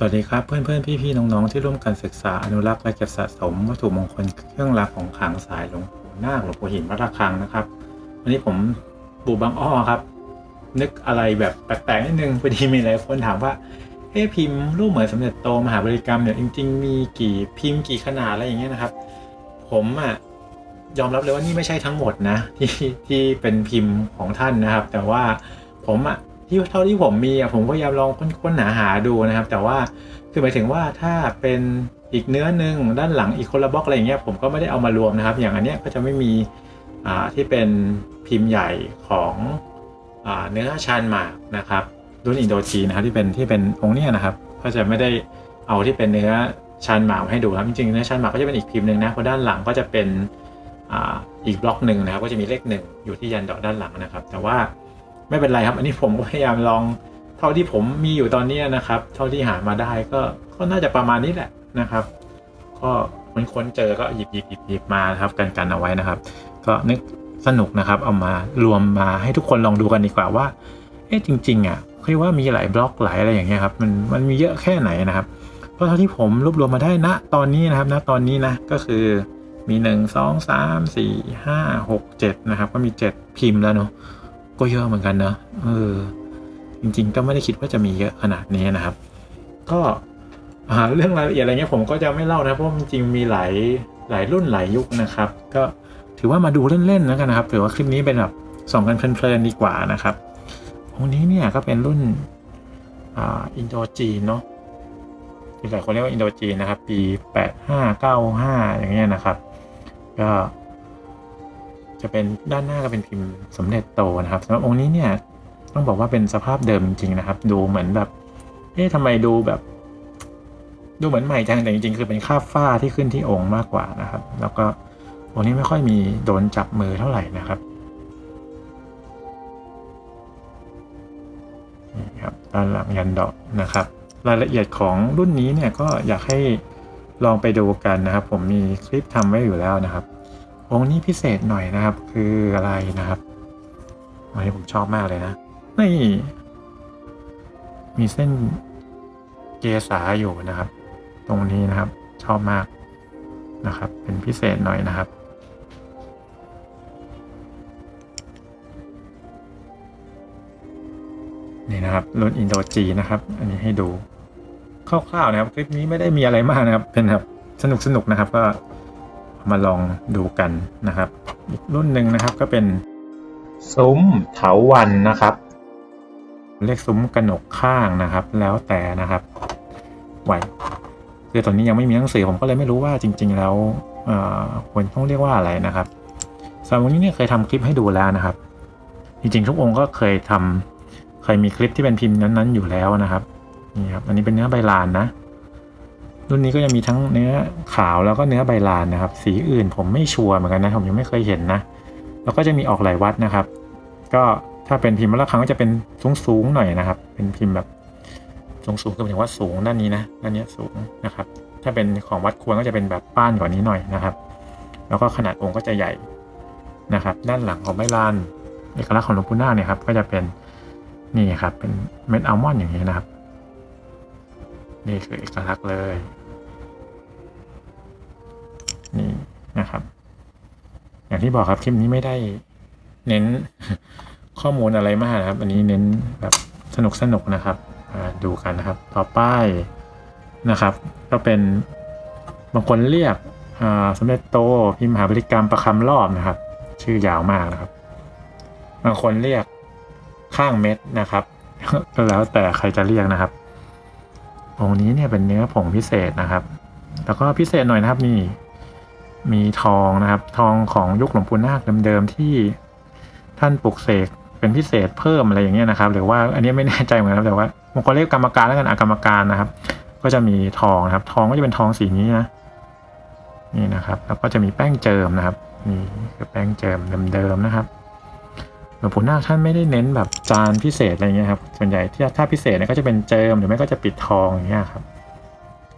สวัสดีครับเพื่อนเพื่อนพี่พี่ๆน้องๆที่ร่วมกันศึกษาอนุรักษ์และเก็บสะสมวัตถุมงคลเครื่องรางของขลังสายหลวงปู่นาคหลวงปู่หินวัดระฆังนะครับ วันนี้ผมปู่บางอ้อครับ นึกอะไรแบบแปลกๆนิดนึงพอดีมีหลายคนถามว่าเอ๊พิมพ์รูปเหมือนสมเด็จโตมหาบริกรรมเนี่ยจริง ๆ มีกี่พิมพ์กี่ขนาดอะไรอย่างเงี้ยนะครับ ผมอะยอมรับเลยว่านี่ไม่ใช่ทั้งหมดนะที่ที่เป็นพิมพ์ของท่านนะครับ แต่ว่าผมอะ ที่เท่าที่ผมมีอะผมก็พยายามลองค้นหาหาดูนะครับ แต่ว่าคือหมายถึงว่าถ้าเป็นอีกเนื้อหนึ่งด้านหลังอีกคนละบล็อกอะไรอย่างเงี้ยผมก็ไม่ได้เอามารวมนะครับ อย่างอันเนี้ยก็จะไม่มีอ่าที่เป็นพิมพ์ใหญ่ของอ่าเนื้อชานหมากนะครับรุ่นอินโดจีนะครับที่เป็นที่เป็นองค์เนี้ยนะครับ ก็จะไม่ได้เอาที่เป็นเนื้อชานหมากมาให้ดูนะครับจริงๆเนื้อชานหมากก็จะเป็นอีกพิมพ์หนึ่งนะเพราะด้านหลังก็จะเป็นอ่าอีกบล็อกหนึ่งนะครับ ก็จะมีเลขหนึ่งอยู่ที่ยันดอกด้านหลังนะครับ แต่ว่า ไม่เป็นไรครับ อันนี้ผมก็พยายามลองเท่าที่ผมมีอยู่ตอนนี้นะครับ เท่าที่หามาได้ก็ก็น่าจะประมาณนี้แหละนะครับ ก็ค้นค้นเจอก็หยิบหยิบหยิบหยิบมาครับกันกันเอาไว้นะครับ ก็นึกสนุกนะครับ เอามารวมมาให้ทุกคนลองดูกันดีกว่าว่าเอ๊ะจริง ๆ อะคือว่ามีหลายบล็อกหลายอะไรอย่างเงี้ยครับมันมันมีเยอะแค่ไหนนะครับ เพราะเท่าที่ผมรวบรวมมาได้ณตอนนี้นะครับณตอนนี้นะก็คือมีหนึ่งสองสามสี่ห้าหกเจ็ดนะครับก็มีเจ็ดพิมพ์แล้วเนาะ ก็เยอะเหมือนกันเนอะเออ จริง ๆ ก็ไม่ได้คิดว่าจะมีเยอะขนาดนี้นะครับ ก็เรื่องรายละเอียดอะไรเงี้ยผมก็จะไม่เล่านะเพราะจริงๆมีหลายหลายรุ่นหลายยุคนะครับ ก็ถือว่ามาดูเล่นๆแล้วกันนะครับ ถือว่าคลิปนี้เป็นแบบส่องกันเพลินๆดีกว่านะครับองนี้เนี่ยก็เป็นรุ่นอินโดจีนเนาะที่หลายคนเรียกว่าอินโดจีนนะครับ ปี 8595 อย่างเงี้ยนะครับ ก็ จะเป็นด้านหน้าก็เป็นพิมพ์สมเด็จโตนะครับสำหรับองค์นี้เนี่ยต้องบอกว่าเป็นสภาพเดิมจริงๆนะครับ ดูเหมือนแบบเอ๊ะทำไมดูแบบ ดูเหมือนใหม่จังแต่จริงๆ คือเป็นคราบฝ้าที่ขึ้นที่องค์มากกว่านะครับ แล้วก็องค์นี้ไม่ค่อยมีโดนจับมือเท่าไหร่นะครับนี่ครับด้านหลังยันดอกนะครับ รายละเอียดของรุ่นนี้เนี่ยก็อยากให้ลองไปดูกันนะครับ ผมมีคลิปทำไว้อยู่แล้วนะครับ องค์นี้พิเศษหน่อยนะครับ คืออะไรนะครับอันนี้ผมชอบมากเลยนะ นี่ มีเส้นเกษาอยู่นะครับ ตรงนี้นะครับ ชอบมากนะครับ เป็นพิเศษหน่อยนะครับนี่นะครับรุ่นอินโดจีนะครับ อันนี้ให้ดูคร่าวๆนะครับ คลิปนี้ไม่ได้มีอะไรมากนะครับ เป็นแบบสนุกๆนะครับ ก็ มาลองดูกันนะครับ อีกรุ่นหนึ่งนะครับก็เป็นซุ้มเถาวันนะครับ เลขซุ้มกระหนกข้างนะครับ แล้วแต่นะครับไหวคือตอนนี้ยังไม่มีหนังสือผมก็เลยไม่รู้ว่าจริง ๆ แล้วเอ่อควรต้องเรียกว่าอะไรนะครับสำหรับวันนี้เนี่ยเคยทำคลิปให้ดูแล้วนะครับ จริงๆ ทุกองค์ก็เคยทำเคยมีคลิปที่เป็นพิมพ์นั้นๆอยู่แล้วนะครับนี่ครับอันนี้เป็นเนื้อใบลานนะ รุ่นนี้ก็จะมีทั้งเนื้อขาวแล้วก็เนื้อใบลานนะครับ สีอื่นผมไม่ชัวร์เหมือนกันนะผมยังไม่เคยเห็นนะ แล้วก็จะมีออกหลายวัดนะครับ ก็ถ้าเป็นพิมพ์ละครั้งก็จะเป็นสูงๆหน่อยนะครับ เป็นพิมพ์แบบสูงๆคือหมายถึงว่าสูงด้านนี้นะด้านนี้สูงนะครับ ถ้าเป็นของวัดควรก็จะเป็นแบบป้านกว่านี้หน่อยนะครับ แล้วก็ขนาดองค์ก็จะใหญ่นะครับ ด้านหลังของใบลานเอกลักษณ์ของหลวงปู่นาเนี่ยครับก็จะเป็นนี่ครับเป็นเม็ดอัลมอนด์อย่างนี้นะครับ นี่คือเอกลักษณ์เลย นี่นะครับ อย่างที่บอกครับคลิปนี้ไม่ได้เน้นข้อมูลอะไรมากนะครับ อันนี้เน้นแบบสนุกสนุกนะครับอ่าดูกันนะครับ ต่อไปนะครับ ก็เป็นบางคนเรียกสมเด็จโตพิมพ์มหาบริกรรมประคำรอบนะครับ ชื่อยาวมากนะครับ บางคนเรียกข้างเม็ดนะครับก็แล้วแต่ใครจะเรียกนะครับ องค์นี้เนี่ยเป็นเนื้อผงพิเศษนะครับ แล้วก็พิเศษหน่อยนะครับมีมีทองนะครับ ทองของยุคหลวงปู่นาคเดิมๆที่ท่านปลุกเสกเป็นพิเศษเพิ่มอะไรอย่างเงี้ยนะครับ หรือว่าอันนี้ไม่แน่ใจเหมือนกันแต่ว่าบางคนเรียกกรรมการแล้วกันอากรรมการนะครับ ก็จะมีทองนะครับ ทองก็จะเป็นทองสีนี้นะนี่นะครับ แล้วก็จะมีแป้งเจิมนะครับนี่คือแป้งเจิมเดิมๆนะครับ หลวงปู่นาคท่านไม่ได้เน้นแบบจานพิเศษอะไรเงี้ยครับส่วนใหญ่ที่ถ้าพิเศษเนี่ยก็จะเป็นเจิมหรือไม่ก็จะปิดทองอย่างเงี้ยครับ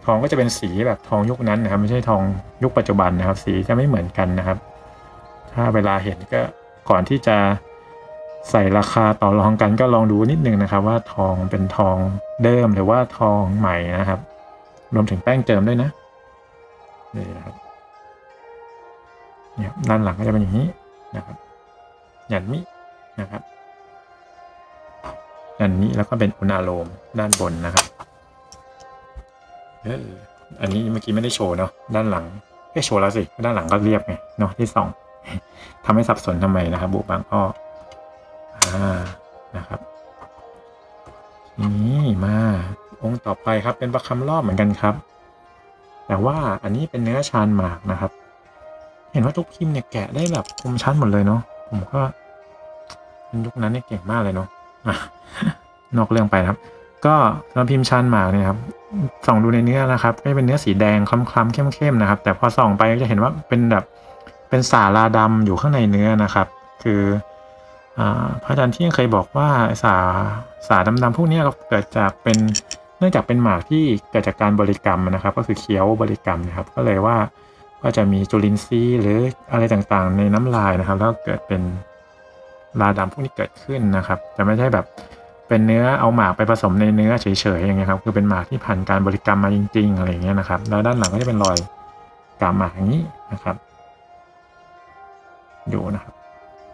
ทองก็จะเป็นสีแบบทองยุคนั้นนะครับ ไม่ใช่ทองยุคปัจจุบันนะครับ สีจะไม่เหมือนกันนะครับ ถ้าเวลาเห็นก็ก่อนที่จะใส่ราคาต่อรองกันก็ลองดูนิดนึงนะครับ ว่าทองเป็นทองเดิมหรือว่าทองใหม่นะครับ รวมถึงแป้งเจิมด้วยนะนี่นะครับเนี่ยด้านหลังก็จะเป็นอย่างนี้นะครับหยันมิ นะครับอันนี้แล้วก็เป็นอุณาโลมด้านบนนะครับเอออันนี้เมื่อกี้ไม่ได้โชว์เนาะด้านหลังเอ้โชว์แล้วสิด้านหลังก็เรียบไงเนาะที่สองทำให้สับสนทำไมนะครับบุบางอ้ออ่านะครับนี่มาองค์ต่อไปครับเป็นประคำรอบเหมือนกันครับ แต่ว่าอันนี้เป็นเนื้อชานหมากนะครับ เห็นว่าทุกพิมพ์เนี่ยแกะได้แบบคมชัดหมดเลยเนาะผมก็ ยุคนั้นเนี่ยเก่งมากเลยเนาะนอกเรื่องไปนะครับ ก็สำหรับพิมพ์ชานหมากเนี่ยครับส่องดูในเนื้อนะครับ ก็จะเป็นเนื้อสีแดงคล้ำๆเข้มๆนะครับ แต่พอส่องไปก็จะเห็นว่าเป็นแบบเป็นสาราดำอยู่ข้างในเนื้อนะครับ คืออาพระอาจารย์ที่เคยบอกว่าสาสาดำๆพวกนี้ยเกิดจากเป็นเนื่องจากเป็นหมากที่เกิดจากการบริกรรมนะครับ ก็คือเคี้ยวบริกรรมนะครับ ก็เลยว่าก็จะมีจุลินทรีย์หรืออะไรต่างๆ ในน้ำลายนะครับ แล้วเกิดเป็น ลาดำพวกนี้เกิดขึ้นนะครับจะไม่ใช่แบบเป็นเนื้อเอาหมากไปผสมในเนื้อเฉยๆอย่างเงี้ยครับคือเป็นหมากที่ผ่านการบริกรรมมาจริง ๆ อะไรเงี้ยนะครับ แล้วด้านหลังก็จะเป็นรอยกามหมากอย่างนี้นะครับดูนะครับ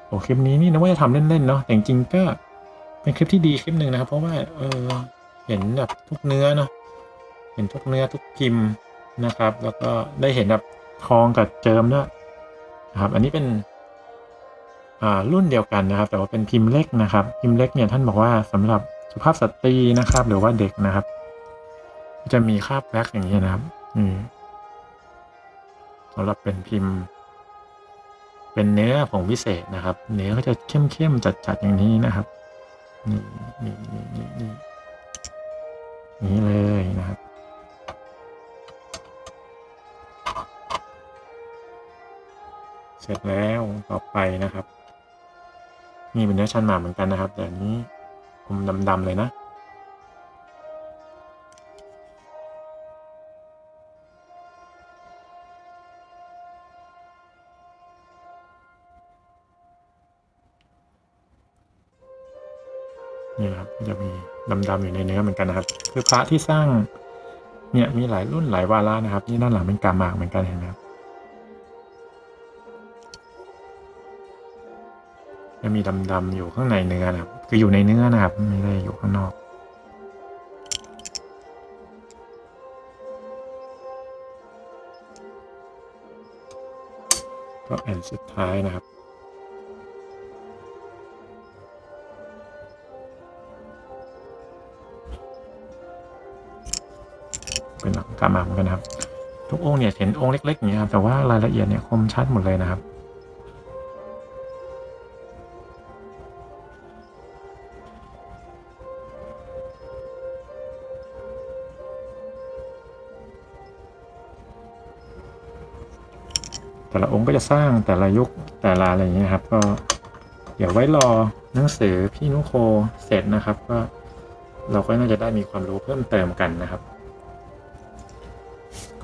โอ้คลิปนี้นี่นะว่าจะทำเล่นๆเนาะแต่จริงๆก็เป็นคลิปที่ดีคลิปหนึ่งนะครับ เพราะว่าเออเห็นแบบทุกเนื้อเนาะเห็นทุกเนื้อทุกพิมพ์นะครับ แล้วก็ได้เห็นแบบทองกับเจิมด้วยนะครับ อันนี้เป็น รุ่นเดียวกันนะครับ แต่ว่าเป็นพิมพ์เล็กนะครับ พิมพ์เล็กเนี่ยท่านบอกว่าสำหรับสุภาพสตรีนะครับ หรือว่าเด็กนะครับ จะมีคราบแว็กอย่างนี้นะครับนี่สำหรับเป็นพิมพ์ เป็นเนื้อผงพิเศษนะครับ เนื้อก็จะเข้มๆจัดๆอย่างนี้นะครับนี่นี่นี่นี่นี่นี่เลยนะครับเสร็จแล้วต่อไปนะครับ นี่เป็นเนื้อชั้นหมาเหมือนกันนะครับ แต่อันนี้ผมดำๆเลยนะ นี่ครับจะมีดำๆอยู่ในเนื้อเหมือนกันนะครับ คือพระที่สร้างเนี่ยมีหลายรุ่นหลายวาระนะครับ นี่ด้านหลังเป็นกาหมากเหมือนกันเห็นไหมครับ จะมีดำๆอยู่ข้างในเนื้อนะครับ คืออยู่ในเนื้อนะครับ ไม่ได้อยู่ข้างนอก ก็แอนสุดท้ายนะครับเป็นหลังกามาเหมือนกันนะครับ ทุกองค์เนี่ยเห็นองค์เล็กๆอย่างเงี้ครับแต่ว่ารายละเอียดเนี่ยคมชัดหมดเลยนะครับ แต่ละองค์ก็จะสร้างแต่ละยุคแต่ละอะไรอย่างเงี้ยครับ ก็เดี๋ยวไว้รอหนังสือพี่นุโคเสร็จนะครับ ก็เราก็น่าจะได้มีความรู้เพิ่มเติมกันนะครับ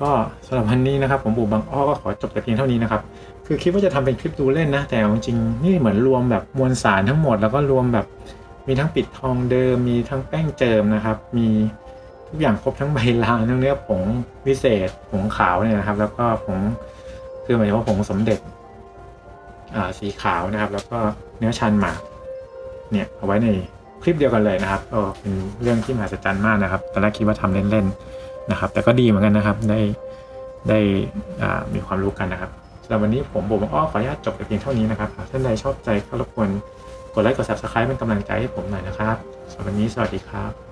ก็สำหรับวันนี้นะครับ ผมปู่บางอ้อก็ขอจบแต่เพียงเท่านี้นะครับ คือคิดว่าจะทำเป็นคลิปดูเล่นนะ แต่เอาจริงๆนี่เหมือนรวมแบบมวลสารทั้งหมด แล้วก็รวมแบบมีทั้งปิดทองเดิม มีทั้งแป้งเจิมนะครับ มีทุกอย่างครบทั้งใบลานทั้งเนื้อผงวิเศษผงขาวเนี่ยนะครับ แล้วก็ผง คือหมายถึงว่าผงสมเด็จสีขาวนะครับ แล้วก็เนื้อชันหมากเนี่ยเอาไว้ในคลิปเดียวกันเลยนะครับก็เป็นเรื่องที่มหัศจรรย์มากนะครับตอนแรกคิดว่าทำเล่นๆนะครับ แต่ก็ดีเหมือนกันนะครับได้ได้มีความรู้กันนะครับสำหรับวันนี้ผมบบาอ้อขออนุญาตจบแต่เพียงเท่านี้นะครับท่านใดชอบใจก็รบกวนกดไลค์กด subscribe เป็นกำลังใจให้ผมหน่อยนะครับสำหรับวันนี้สวัสดีครับ